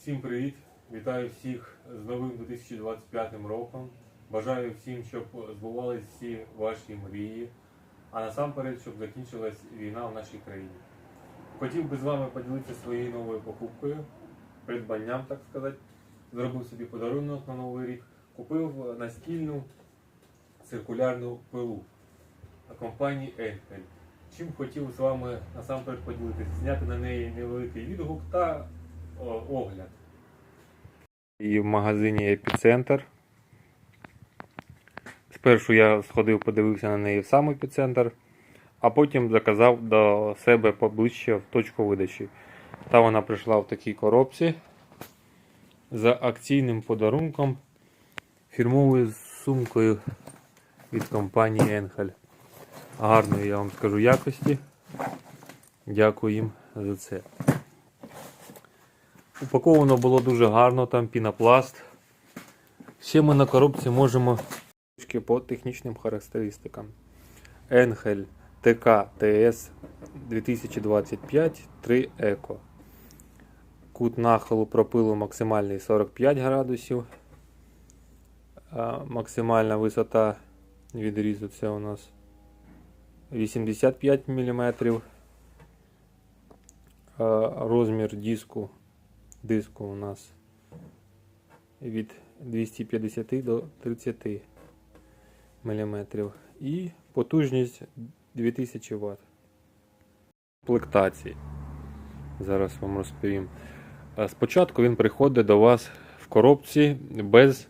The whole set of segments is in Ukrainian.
Всім привіт! Вітаю всіх з новим 2025 роком. Бажаю всім, щоб збувались всі ваші мрії, а насамперед, щоб закінчилась війна в нашій країні. Хотів би з вами поділитися своєю новою покупкою, придбанням, так сказати. Зробив собі подарунок на Новий рік. Купив настільну циркулярну пилу компанії Енхель. Чим хотів з вами насамперед поділитися, зняти на неї невеликий відгук та огляд. І в магазині Епіцентр. Спершу я сходив, подивився на неї в сам епіцентр, а потім заказав до себе поближче в точку видачі. Та вона прийшла в такій коробці за акційним подарунком фірмовою сумкою від компанії Енхель. Гарної, я вам скажу, якості. Дякую їм за це. Упаковано було дуже гарно, там пінопласт. Ще ми на коробці можемо по технічним характеристикам. Енхель ТК ТС 2025 3 Еко. Кут нахилу пропилу максимальний 45 градусів. Максимальна висота відрізу це у нас 85 мм. Розмір диску диску у нас від 250 до 30 мм. І потужність 2000 Вт. Комплектації. Зараз вам розповім. Спочатку він приходить до вас в коробці без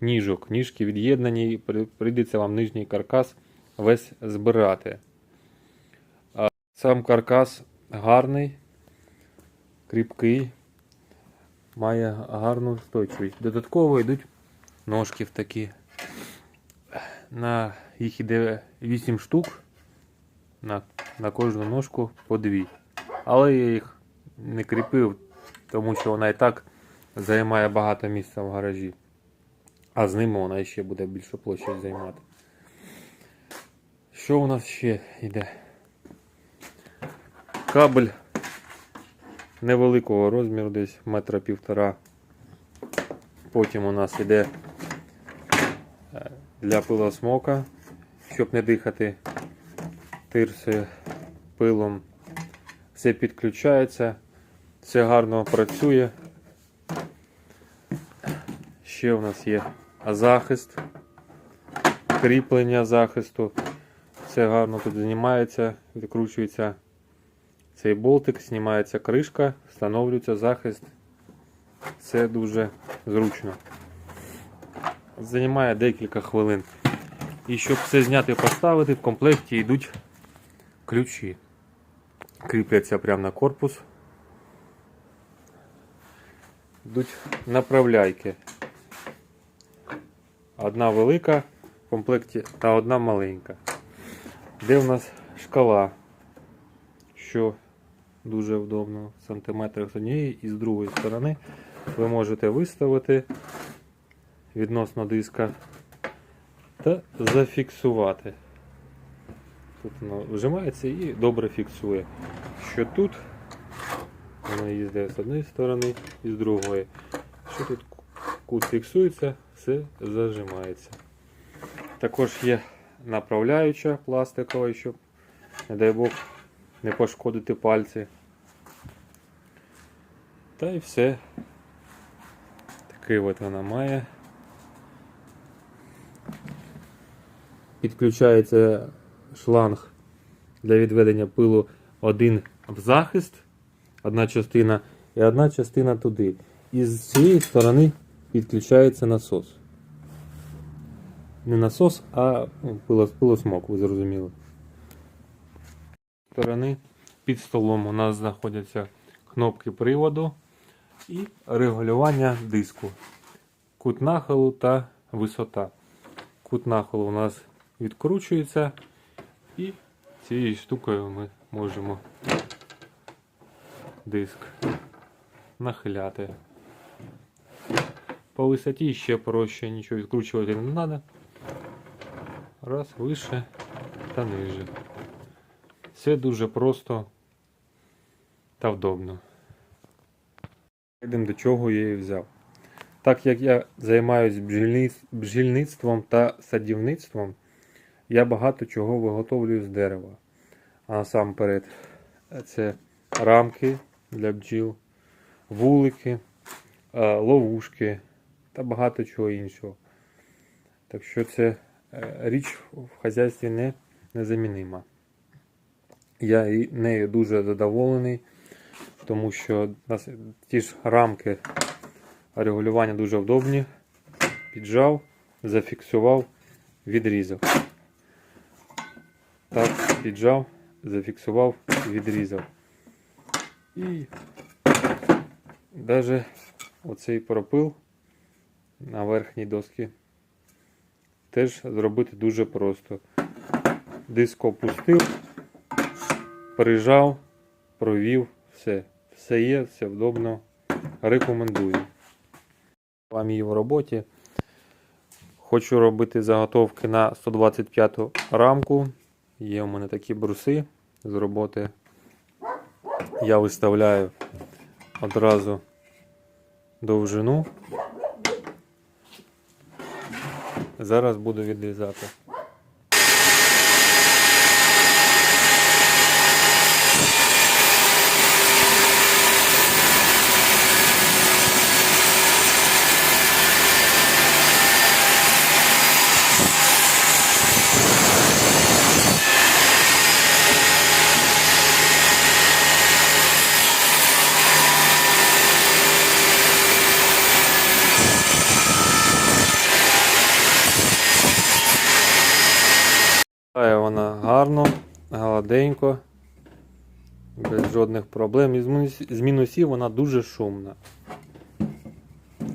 ніжок. Ніжки від'єднані, і прийдеться вам нижній каркас весь збирати. Сам каркас гарний, кріпкий, має гарну устойчивість. Додатково йдуть ножки в такі. На їх іде 8 штук. На, на кожну ножку по 2. Але я їх не кріпив, тому що вона і так займає багато місця в гаражі. А з ними вона ще буде більшу площадь займати. Що у нас ще йде? Кабель невеликого розміру, десь метра півтора. Потім у нас йде е, для пилосмока, щоб не дихати тирсою, пилом. Все підключається, все гарно працює. Ще у нас є захист, кріплення захисту. Все гарно тут знімається, відкручується цей болтик, знімається кришка, встановлюється захист. Це дуже зручно. Займає декілька хвилин. І щоб все зняти і поставити, в комплекті йдуть ключі. Кріпляться прямо на корпус. Йдуть направляйки. Одна велика в комплекті та одна маленька. Де в нас шкала, що дуже вдобно в сантиметрах з однієї і з другої сторони ви можете виставити відносно диска та зафіксувати. Тут воно вжимається і добре фіксує. Що тут воно їздить з однієї сторони і з другої. Що тут кут фіксується, все зажимається. Також є направляюча пластикова, щоб, не дай Бог, не пошкодити пальці. Та й все. Такий от вона має. Підключається шланг для відведення пилу один в захист, одна частина і одна частина туди. І з цієї сторони підключається насос. Не насос, а ну, пилосмок, ви зрозуміли. З сторони під столом у нас знаходяться кнопки приводу і регулювання диску. Кут нахилу та висота. Кут нахилу у нас відкручується і цією штукою ми можемо диск нахиляти. По висоті ще проще, нічого відкручувати не треба. Раз, вище та ниже. Все дуже просто та вдобно. Перейдемо до чого я її взяв. Так як я займаюся бджільництвом та садівництвом, я багато чого виготовлюю з дерева. А насамперед, це рамки для бджіл, вулики, ловушки та багато чого іншого. Так що це е, річ в хазяйстві не, незамінима. Я нею дуже задоволений, тому що ті ж рамки регулювання дуже вдобні. Піджав, зафіксував, відрізав. Так, піджав, зафіксував, відрізав. І навіть оцей пропил на верхній доскі теж зробити дуже просто. Диск опустив, прижав, провів, все. Все є, все вдобно. Рекомендую. Вам її в роботі. Хочу робити заготовки на 125 рамку. Є у мене такі бруси з роботи. Я виставляю одразу довжину. Зараз буду відрізати. Гладенько, без жодних проблем. І з мінусів вона дуже шумна.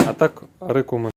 А так рекомендую.